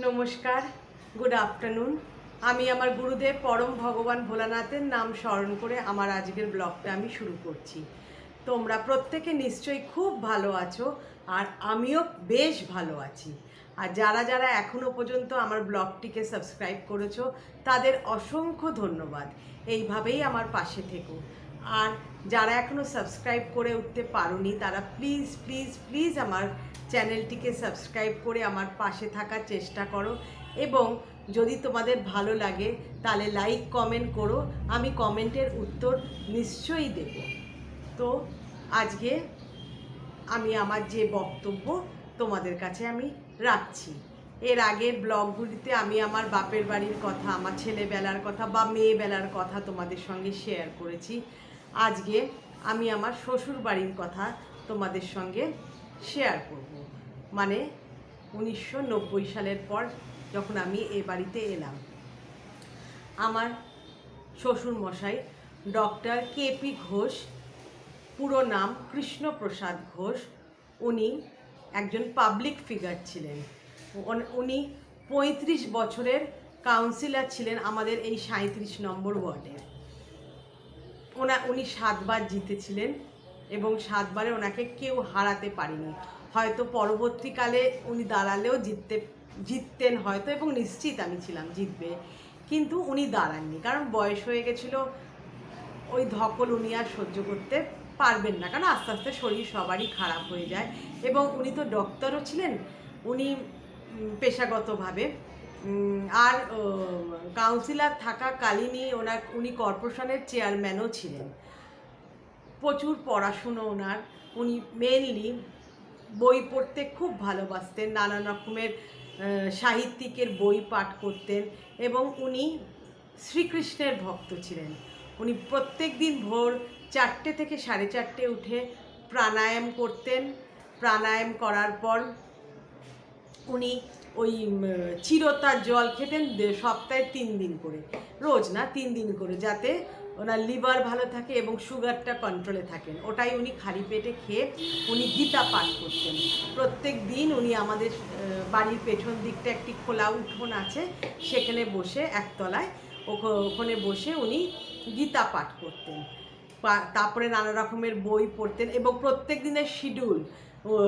নমস্কার good afternoon আমি আমার গুরুদেব পরম ভগবান ভোলানাথের নাম স্মরণ করে আমার আজকের ব্লগটা আমি শুরু করছি। তোমরা প্রত্যেকে নিশ্চয়ই খুব ভালো আছো আর আমিও বেশ ভালো আছি। আর যারা যারা এখনও পর্যন্ত আমার ব্লগটিকে সাবস্ক্রাইব করেছ, তাদের অসংখ্য ধন্যবাদ। এইভাবেই আমার পাশে থেকো। আর যারা এখনও সাবস্ক্রাইব করে উঠতে পারোনি, তারা প্লিজ প্লিজ প্লিজ আমার চ্যানেলটিকে সাবস্ক্রাইব করে আমার পাশে থাকার চেষ্টা করো এবং যদি তোমাদের ভালো লাগে তাহলে লাইক কমেন্ট করো, আমি কমেন্টের উত্তর নিশ্চয়ই দেব। তো আজকে আমি আমার যে বক্তব্য তোমাদের কাছে আমি রাখছি। এর আগের ব্লগগুলিতে আমি আমার বাপের বাড়ির কথা, আমার ছেলেবেলার কথা বা মেয়েবেলার কথা তোমাদের সঙ্গে শেয়ার করেছি। আজকে আমি আমার শ্বশুর বাড়ির কথা তোমাদের সঙ্গে শেয়ার করব। মানে উনিশশো নব্বই সালের পর যখন আমি এ বাড়িতে এলাম। আমার শ্বশুর মশাই ডক্টর কেপি ঘোষ, পুরো নাম কৃষ্ণপ্রসাদ ঘোষ, উনি একজন পাবলিক ফিগার ছিলেন। উনি পঁয়ত্রিশ বছরের কাউন্সিলর ছিলেন আমাদের এই সাঁত্রিশ নম্বর ওয়ার্ডের। ওনা, উনি সাতবার জিতেছিলেন এবং সাতবারে ওনাকে কেউ হারাতে পারেনি। হয়তো পরবর্তীকালে উনি দাঁড়ালেও জিততে, জিততেন হয়তো এবং নিশ্চিত আমি ছিলাম জিতবে। কিন্তু উনি দাঁড়াননি, কারণ বয়স হয়ে গেছিল, ওই ধকল উনি আর সহ্য করতে পারবেন না, কারণ আস্তে আস্তে শরীর সবারই খারাপ হয়ে যায়। এবং উনি তো ডক্টরও ছিলেন, উনি পেশাগতভাবে। আর কাউন্সিলর থাকাকালীনই ওনার, উনি কর্পোরেশনের চেয়ারম্যানও ছিলেন। প্রচুর পড়াশুনো ওনার। উনি মেনলি বই পড়তে খুব ভালোবাসতেন নানান রকমের সাহিত্যিকের বই পাঠ করতেন এবং উনি শ্রীকৃষ্ণের ভক্ত ছিলেন। উনি প্রত্যেক দিন ভোর চারটে থেকে সাড়ে চারটে উঠে প্রাণায়াম করতেন। প্রাণায়াম করার পর উনি ওই চিরতার জল খেতেন সপ্তাহে তিন দিন করে। রোজ না, তিন দিন করে, যাতে ওনার লিভার ভালো থাকে এবং সুগারটা কন্ট্রোলে থাকেন। ওটাই উনি খালি পেটে খেয়ে উনি গীতা পাঠ করতেন। প্রত্যেক দিন উনি আমাদের বাড়ির পেছন দিকটা একটি খোলা উঠোন আছে, সেখানে বসে একতলায় ওখ- ওখানে বসে উনি গীতা পাঠ করতেন। তারপরে নানা রকমের বই পড়তেন এবং প্রত্যেক দিনের শিডিউল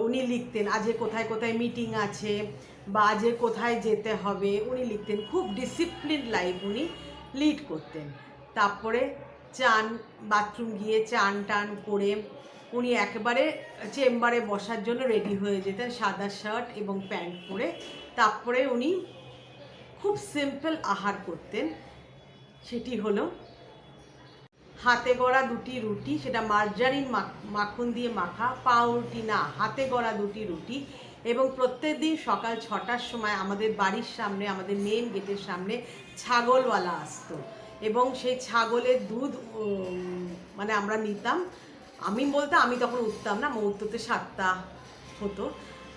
উনি লিখতেন আজকে কোথায় কোথায় মিটিং আছে বা আজকে কোথায় যেতে হবে, উনি লিখতেন। খুব ডিসিপ্লিন লাইফ উনি লিড করতেন। তারপরে চান বাথরুম গিয়ে চান টান করে উনি একেবারে চেম্বারে বসার জন্য রেডি হয়ে যেতেন, সাদা শার্ট এবং প্যান্ট পরে। তারপরে উনি খুব সিম্পল আহার করতেন। সেটি হলো হাতে গড়া দুটি রুটি, সেটা মার্জারিন মাখ- মাখন দিয়ে মাখা, পাউরুটি না, হাতে গড়া দুটি রুটি। এবং প্রত্যেক দিন সকাল ছটার সময় আমাদের বাড়ির সামনে, আমাদের মেন গেটের সামনে ছাগলওয়ালা আসতো। এবং সেই ছাগলের দুধ মানে আমরা নিতাম। আমি বলতে আমি তখন উঠতাম না আমার উঠতে সাতটা হতো।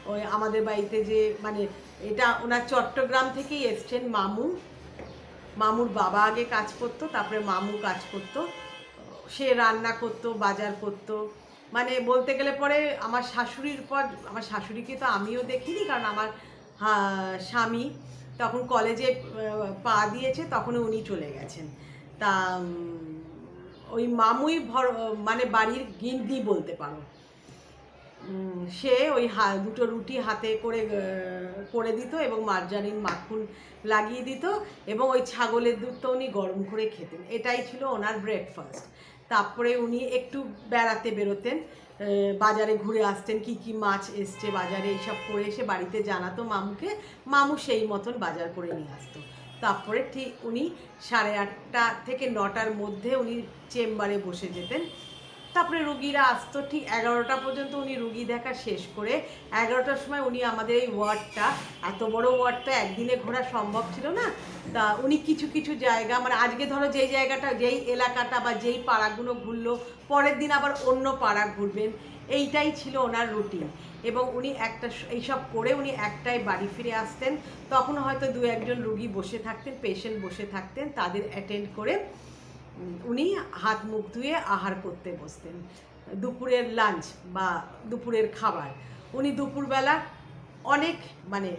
ওই আমাদের বাড়িতে যে মানে এটা ওনার চট্টগ্রাম থেকেই এসছেন মামু। মামুর বাবা আগে কাজ করতো, তারপরে মামু কাজ করতো। সে রান্না করতো, বাজার করতো। মানে বলতে গেলে পরে আমার শাশুড়ির পর, আমার শাশুড়িকে তো আমিও দেখিনি, কারণ আমার হা- স্বামী তখন কলেজে পা দিয়েছে, তখন উনি চলে গেছেন। তা ওই মামুই ভর মানে বাড়ির গিন্দি বলতে পারো। সে ওই হা, দুটো রুটি হাতে করে করে দিত এবং মার্জারিন মাখন লাগিয়ে দিত এবং ওই ছাগলের দুধটা উনি গরম করে খেতেন। এটাই ছিল ওনার ব্রেকফাস্ট তারপরে উনি একটু বেড়াতে বেরোতেন বাজারে ঘুরে আসতেন, কি কি মাছ এসছে বাজারে, এইসব করে এসে বাড়িতে জানাতো মামুকে, মামু সেই মতন বাজার করে নিয়ে আসতো। তারপরে ঠিক উনি সাড়ে আটটা থেকে নটার মধ্যে উনি চেম্বারে বসে যেতেন। তারপরে রুগীরা আসতো, ঠিক এগারোটা পর্যন্ত উনি রুগী দেখা শেষ করে এগারোটার সময় উনি আমাদের এই ওয়ার্ডটা, এত বড় ওয়ার্ডটা একদিনে ঘোরা সম্ভব ছিল না। তা উনি কিছু কিছু জায়গা মানে আজকে ধরো যেই জায়গাটা, যেই এলাকাটা বা যেই পাড়াগুলো ঘুরলো, পরের দিন আবার অন্য পাড়া ঘুরবেন, এইটাই ছিল ওনার রুটিন। এবং উনি একটা, এইসব করে উনি একটাই বাড়ি ফিরে আসতেন। তখন হয়তো দু একজন রুগী বসে থাকতেন পেশেন্ট বসে থাকতেন, তাদের অ্যাটেন্ড করে উনি হাত মুখ ধুয়ে আহার করতে বসতেন। দুপুরের লাঞ্চ বা দুপুরের খাবার। উনি দুপুরবেলা অনেক মানে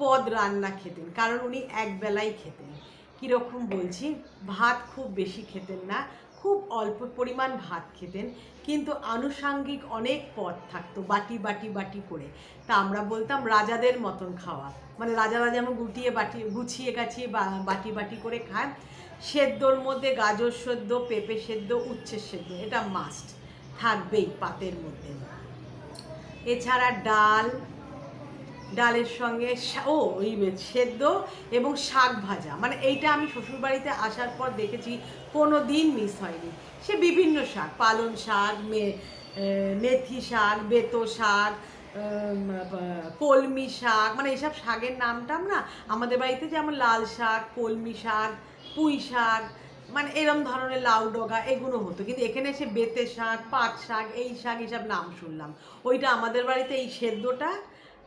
পদ রান্না খেতেন, কারণ উনি একবেলাই খেতেন। কীরকম বলছি, ভাত খুব বেশি খেতেন না, খুব অল্প পরিমাণ ভাত খেতেন, কিন্তু আনুষাঙ্গিক অনেক পদ থাকতো, বাটি বাটি বাটি করে। তা আমরা বলতাম রাজাদের মতন খাওয়া। মানে রাজারা যেমন গুটিয়ে বাটি গুছিয়ে গাছিয়ে বাটি বাটি করে খান। সেদ্ধর মধ্যে গাজর সেদ্ধ, পেঁপে সেদ্ধ, উচ্ছে সেদ্ধ, এটা মাস্ট থাকবেই পাতের মধ্যে। এছাড়া ডাল, ডালের সঙ্গে ও ওই সেদ্ধ এবং শাক ভাজা মানে এইটা আমি শ্বশুরবাড়িতে আসার পর দেখেছি কোনো দিন মিস হয়নি। সে বিভিন্ন শাক পালং শাক, মে মেথি শাক, বেতো শাক কলমি শাক মানে এইসব শাকের নাম টাম না, আমাদের বাড়িতে যেমন লাল শাক, কলমি শাক পুঁই শাক মানে এরম ধরনের লাউ ডগা, এগুলো হতো। কিন্তু এখানে এসে বেতে শাক, পাট শাক, এই শাক এইসব নাম শুনলাম। ওইটা আমাদের বাড়িতে এই সেদ্ধটা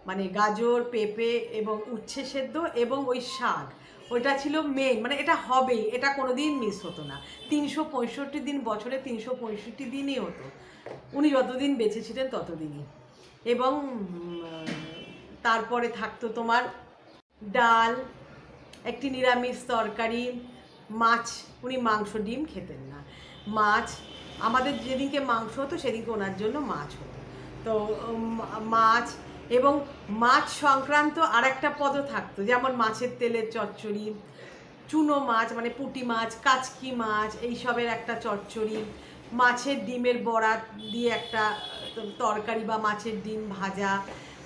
মানে গাজর, পেঁপে এবং উচ্ছে সেদ্ধ এবং ওই শাক, ওইটা ছিল মেন মানে এটা হবেই, এটা কোনো দিন মিস হতো না। তিনশো পঁয়ষট্টি দিন, বছরে তিনশো পঁয়ষট্টি দিনই হতো। উনি যতদিন বেঁচে ছিলেন ততদিনই। এবং তারপরে থাকতো তোমার ডাল, একটি নিরামিষ তরকারি মাছ, উনি মাংস, ডিম খেতেন না। মাছ, আমাদের যেদিনকে মাংস হতো, সেদিনকে ওনার জন্য মাছ হতো। তো মাছ এবং মাছ সংক্রান্ত আর একটা পদও থাকতো, যেমন মাছের তেলের চচ্চড়ি, চুনো মাছ মানে পুঁটি মাছ, কাচকি মাছ, এইসবের একটা চচ্চড়ি, মাছের ডিমের বড়া দিয়ে একটা তরকারি বা মাছের ডিম ভাজা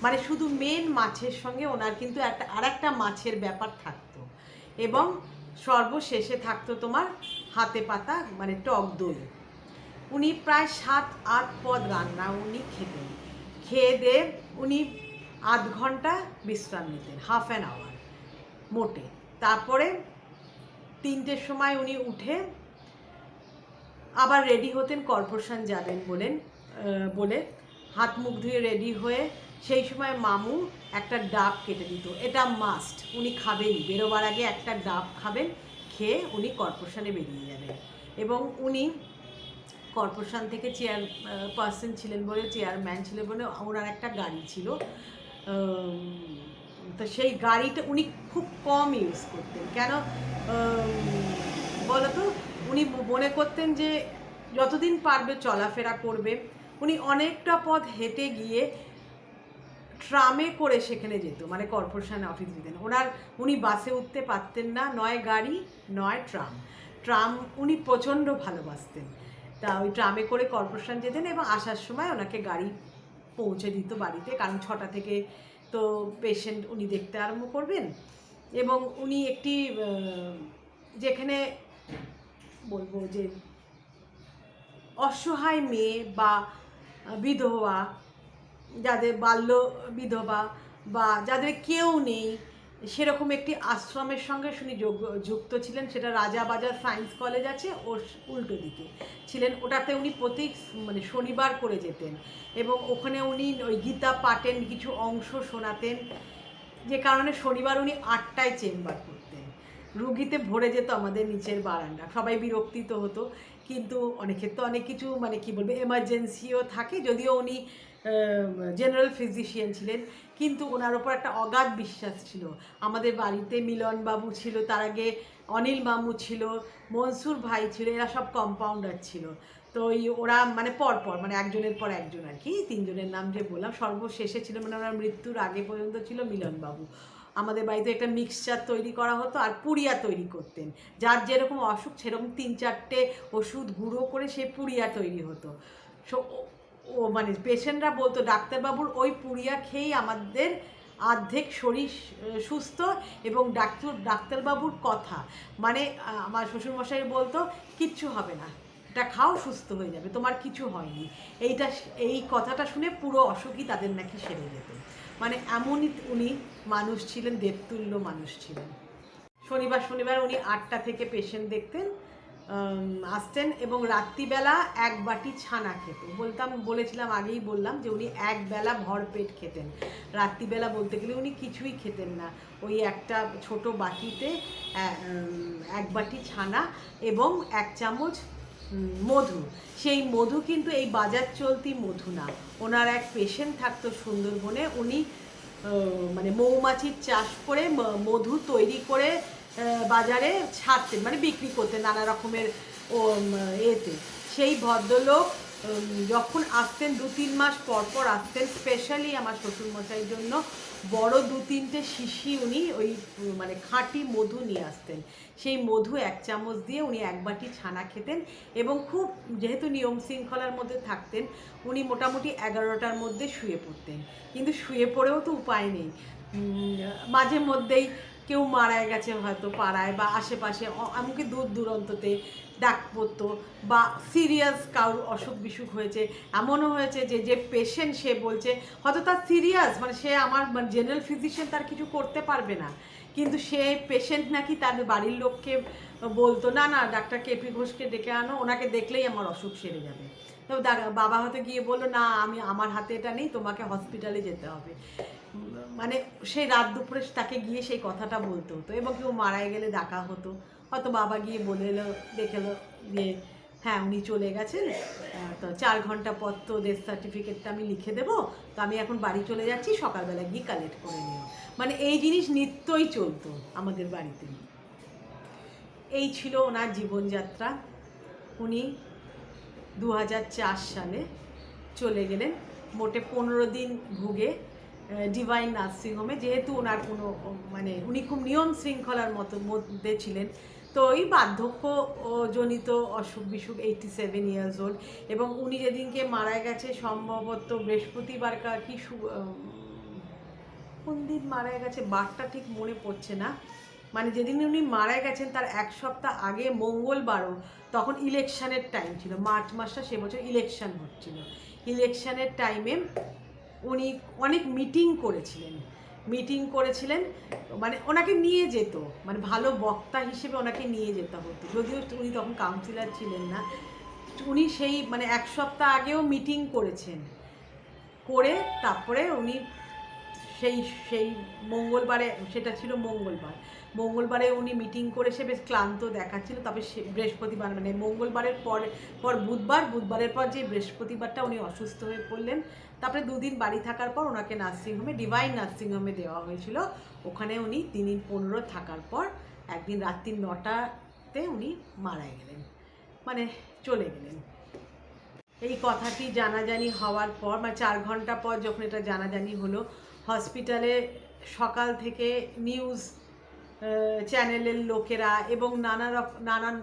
মানে শুধু মেন মাছের সঙ্গে ওনার কিন্তু একটা আর একটা মাছের ব্যাপার থাকতো। এবং সর্বশেষে থাকতো তোমার হাতে পাতা মানে টক দই। উনি প্রায় সাত, আট পদ রান্না উনি খেতেন। খেয়ে দিয়ে উনি আধ ঘণ্টা বিশ্রাম নিতেন হাফ অ্যান আওয়ার মোটে। তারপরে তিনটের সময় উনি উঠে আবার রেডি হতেন, কর্পোরেশন যাবেন বলেন বলে হাত মুখ ধুয়ে রেডি হয়ে সেই সময় মামু একটা ডাব কেটে দিত। এটা মাস্ট উনি খাবেনই বেরোবার আগে একটা ডাব খাবেন, খেয়ে উনি কর্পোরেশনে বেরিয়ে যাবেন। এবং উনি কর্পোরেশন থেকে চেয়ার পার্সন ছিলেন বলে চেয়ারম্যান ছিলেন বলে ওনার একটা গাড়ি ছিল। তো সেই গাড়িটা উনি খুব কম ইউজ করতেন। কেন? বলো তো উনি মনে করতেন যে যতদিন পারবে চলাফেরা করবে। উনি অনেকটা পথ হেঁটে গিয়ে ট্রামে করে সেখানে যেত মানে কর্পোরেশন অফিস যেতেন ওনার, উনি বাসে উঠতে পারতেন না, নয় গাড়ি, নয় ট্রাম। ট্রাম উনি প্রচণ্ড ভালোবাসতেন। তা ওই ট্রামে করে কর্পোরেশন যেতেন এবং আসার সময় ওনাকে গাড়ি পৌঁছে দিত বাড়িতে, কারণ ছটা থেকে তো পেশেন্ট উনি দেখতে আরম্ভ করবেন। এবং উনি একটি যেখানে বলব যে অসহায় মেয়ে বা বিধবা যাদের বাল্য বিধবা বা যাদের কেউ নেই, সেরকম একটি আশ্রমের সঙ্গে যোগ- যুক্ত ছিলেন। সেটা রাজাবাজার সায়েন্স কলেজ আছে ওর উল্টো দিকে ছিলেন। ওটাতে উনি প্রতি মানে শনিবার করে যেতেন এবং ওখানে উনি ওই গীতা পাঠেন কিছু অংশ শোনাতেন। যে কারণে শনিবার উনি আটটায় চেম্বার করতেন। রুগীতে ভরে যেত আমাদের নিচের বারান্দা। সবাই বিরক্তিত হতো। কিন্তু অনেকের তো অনেক কিছু মানে কি বলবে এমার্জেন্সিও থাকে। যদিও উনি জেনারেল ফিজিশিয়ান ছিলেন, কিন্তু ওনার ওপর একটা অগাধ বিশ্বাস ছিল। আমাদের বাড়িতে মিলন বাবু ছিল, তার আগে অনিল মামু ছিল, মনসুর ভাই ছিল, এরা সব কম্পাউন্ডার ছিল। তো ওই ওরা মানে পর পর মানে একজনের পর একজন আর কি, তিনজনের নাম যে বললাম, সর্বশেষে ছিল মানে ওনার মৃত্যুর আগে পর্যন্ত ছিল মিলনবাবু। আমাদের বাড়িতে একটা মিক্সচার তৈরি করা হতো আর পুড়িয়া তৈরি করতেন। যার যেরকম অসুখ, সেরকম তিন চারটে ওষুধ গুঁড়ো করে সে পুড়িয়া তৈরি হতো। সো ও- মানে পেশেন্টরা বলতো, ডাক্তারবাবুর ওই পুড়িয়া খেয়েই আমাদের অর্ধেক শরীর সুস্থ এবং ডাক্তার, ডাক্তারবাবুর কথা। মানে আমার শ্বশুরমশাই বলতো, কিচ্ছু হবে না। এটা খাও, সুস্থ হয়ে যাবে। তোমার কিছু হয়নি। এইটা এই কথাটা শুনে পুরো অসুখই তাদের নাকি সেরে যেত। মানে এমনই উনি মানুষ ছিলেন, দেবতুল্য মানুষ ছিলেন। শনিবার শনিবার উনি আটটা থেকে পেশেন্ট দেখতেন। আসতেন এবং রাত্রিবেলা এক বাটি ছানা খেত বলতাম, বলেছিলাম, আগেই বললাম যে উনি এক বেলা ভরপেট খেতেন। রাত্রিবেলা বলতে গেলে উনি কিছুই খেতেন না। ওই একটা ছোট বাটিতে এক বাটি ছানা এবং এক চামচ মধু। সেই মধু কিন্তু এই বাজার চলতি মধু না। ওনার এক পেশেন্ট থাকতো সুন্দরবনে। উনি মানে মৌমাছির চাষ করে মধু তৈরি করে বাজারে ছাড়তেন মানে বিক্রি করতেন নানা রকমের ও এতে। সেই ভদ্রলোক যখন আসতেন দু তিন মাস পর পর আসতেন স্পেশালি আমার শ্বশুরমশাইয়ের জন্য বড় দু তিনটে শিশি উনি ওই মানে খাঁটি মধু নিয়ে আসতেন। সেই মধু এক চামচ দিয়ে উনি এক বাটি ছানা খেতেন এবং খুব যেহেতু নিয়ম শৃঙ্খলার মধ্যে থাকতেন, উনি মোটামুটি এগারোটার মধ্যে শুয়ে পড়তেন। কিন্তু শুয়ে পড়েও তো উপায় নেই। মাঝে মধ্যেই কেউ মারা গেছে হয়তো পাড়ায় বা আশেপাশে এমনকি দূর দূরান্ততে ডাক পড়তো বা সিরিয়াস কারোর অসুখ বিসুখ হয়েছে। এমনও হয়েছে যে যে পেশেন্ট সে বলছে, হয়তো তার সিরিয়াস মানে সে আমার মানে জেনারেল ফিজিশিয়ান তার কিছু করতে পারবে না। কিন্তু সে পেশেন্ট নাকি তার বাড়ির লোককে বলতো, না না, ডাক্তার কেপি ঘোষকে ডেকে আনো, ওনাকে দেখলেই আমার অসুখ সেরে যাবে। তো বাবা হয়তো গিয়ে বলল, না, আমি, আমার হাতে এটা নেই, তোমাকে হসপিটালে যেতে হবে। মানে সেই রাত দুপুরে তাকে গিয়ে সেই কথাটা বলতে হতো এবং কেউ মারা গেলে ডাকা হতো। হয়তো বাবা গিয়ে বলে এলো, দেখে এলো যে হ্যাঁ উনি চলে গেছেন। তো চার ঘণ্টা পর তো ডেথ সার্টিফিকেটটা আমি লিখে দেবো। তো আমি এখন বাড়ি চলে যাচ্ছি, সকালবেলা গিয়ে কালেক্ট করে নিও। মানে এই জিনিস নিত্যই চলতো আমাদের বাড়িতে। এই ছিল ওনার জীবনযাত্রা। উনি দু হাজার চার সালে চলে গেলেন। মোটে পনেরো দিন ভুগে ডিভাইন নার্সিংহোমে, যেহেতু ওনার কোনো মানে উনি খুব নিয়ম শৃঙ্খলার মতো মধ্যে ছিলেন, তো এই বার্ধক্য জনিত অসুখ বিসুখ এইটি সেভেন ইয়ার্স ওল্ড এবং উনি যেদিনকে মারা গেছে, সম্ভবত বৃহস্পতিবার কা- কোন দিন মারা গেছে, বারটা ঠিক মনে পড়ছে না মানে যেদিন উনি মারা গেছেন, তার এক সপ্তাহ আগে মঙ্গলবারও, তখন ইলেকশনের টাইম ছিল, মার্চ মাসটা সে বছর ইলেকশান হচ্ছিল। ইলেকশানের টাইমে উনি অনেক মিটিং করেছিলেন। মিটিং করেছিলেন মানে ওনাকে নিয়ে যেত। মানে ভালো বক্তা হিসেবে ওনাকে নিয়ে যেতে। হতো যদিও উনি তখন কাউন্সিলার ছিলেন না। উনি সেই মানে এক সপ্তাহ আগেও মিটিং করেছেন। করে তারপরে উনি সেই সেই মঙ্গলবারে, সেটা ছিল মঙ্গলবার। মঙ্গলবারে উনি মিটিং করে সে বেশ ক্লান্ত দেখাচ্ছিল। তবে সে বৃহস্পতিবার মানে মঙ্গলবারের পর পর বুধবার, বুধবারের পর যে বৃহস্পতিবারটা উনি অসুস্থ হয়ে পড়লেন তারপরে দুদিন বাড়ি থাকার পর ওনাকে নার্সিংহোমে ডিভাইন নার্সিংহোমে দেওয়া হয়েছিল। ওখানে উনি তিন পনেরো থাকার পর একদিন রাত্রি নটাতে উনি মারা গেলেন। মানে চলে গেলেন। এই কথাটি জানাজানি হওয়ার পর মানে চার ঘণ্টা পর যখন এটা জানাজানি হলো, হসপিটালে সকাল থেকে নিউজ চ্যানেলের লোকেরা এবং নানা নানান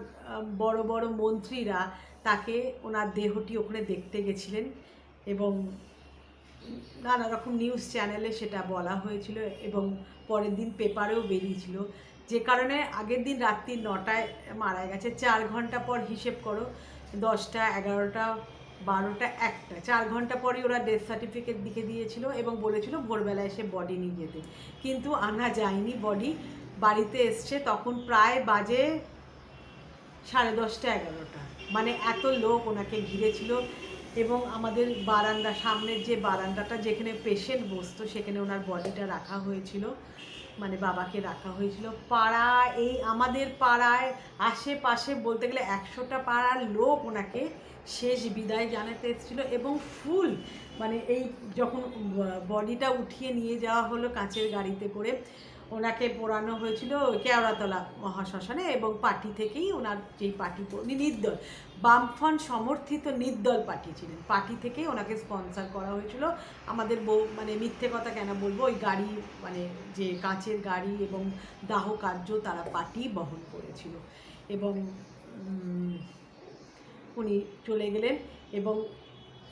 বড় বড় মন্ত্রীরা তাকে ওনার দেহটি ওখানে দেখতে গেছিলেন এবং নানা রকম নিউজ চ্যানেলে সেটা বলা হয়েছিল এবং পরের দিন পেপারেও বেরিয়েছিল। যে কারণে আগের দিন রাত্রি নটায় মারা গেছে। চার ঘণ্টা পর হিসেব করো, দশটা, এগারোটা, বারোটা, একটা। চার ঘণ্টা পরই ওরা ডেথ সার্টিফিকেট দিকে দিয়েছিল এবং বলেছিল ভোরবেলা এসে বডি নিয়ে যেতে। কিন্তু আনা যায়নি বডি বাড়িতে এসছে তখন প্রায় বাজে সাড়ে দশটা, এগারোটা। মানে এত লোক ওনাকে ঘিরেছিল। এবং আমাদের বারান্দা, সামনের যে বারান্দাটা যেখানে পেশেন্ট বসতো, সেখানে ওনার বডিটা রাখা হয়েছিল মানে বাবাকে রাখা হয়েছিল। পাড়া এই আমাদের পাড়ায়, আশেপাশে বলতে গেলে একশোটা পাড়ার লোক ওনাকে শেষ বিদায় জানাতে এসেছিল এবং ফুল মানে এই যখন বডিটা উঠিয়ে নিয়ে যাওয়া হলো কাঁচের গাড়িতে করে ওনাকে পোড়ানো হয়েছিল কেওড়াতলা মহাশ্মশানে এবং পার্টি থেকেই ওনার যেই পার্টি উনি নির্দল, বামফ্রন্ট সমর্থিত নির্দল পার্টি ছিলেন। পার্টি থেকেই ওনাকে স্পন্সার করা হয়েছিল। আমাদের বউ মানে মিথ্যে কথা কেন বলব? ওই গাড়ি মানে যে কাঁচের গাড়ি এবং দাহ কার্য তারা পার্টি বহন করেছিল। এবং উনি চলে গেলেন এবং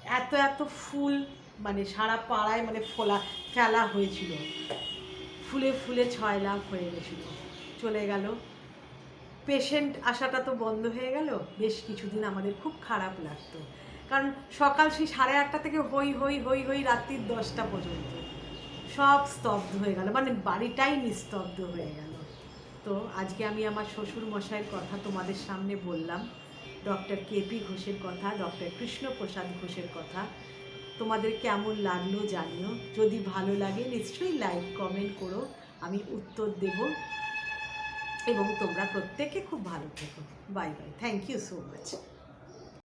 এত এত ফুল মানে সারা পাড়ায় মানে ফোলা, ফেলা হয়েছিল। ফুলে ফুলে ছয় লাখ হয়ে গেছিল। চলে গেল। পেশেন্ট আসাটা তো বন্ধ হয়ে গেল। বেশ কিছুদিন আমাদের খুব খারাপ লাগতো। কারণ সকাল সেই সাড়ে আটটা থেকে হই হই হই হই রাত্রির দশটা পর্যন্ত সব স্তব্ধ হয়ে গেল। মানে বাড়িটাই নিস্তব্ধ হয়ে গেল। তো আজকে আমি আমার শ্বশুর মশাইয়ের কথা তোমাদের সামনে বললাম। ডক্টর কেপি ঘোষের কথা ডক্টর কৃষ্ণপ্রসাদ ঘোষের কথা। তোমাদের কেমন লাগল জানিও। যদি ভালো লাগে, নিশ্চয়ই লাইক কমেন্ট করো। আমি উত্তর দেব। এবং তোমরা প্রত্যেকে খুব ভালো থেকো। Bye bye thank you so much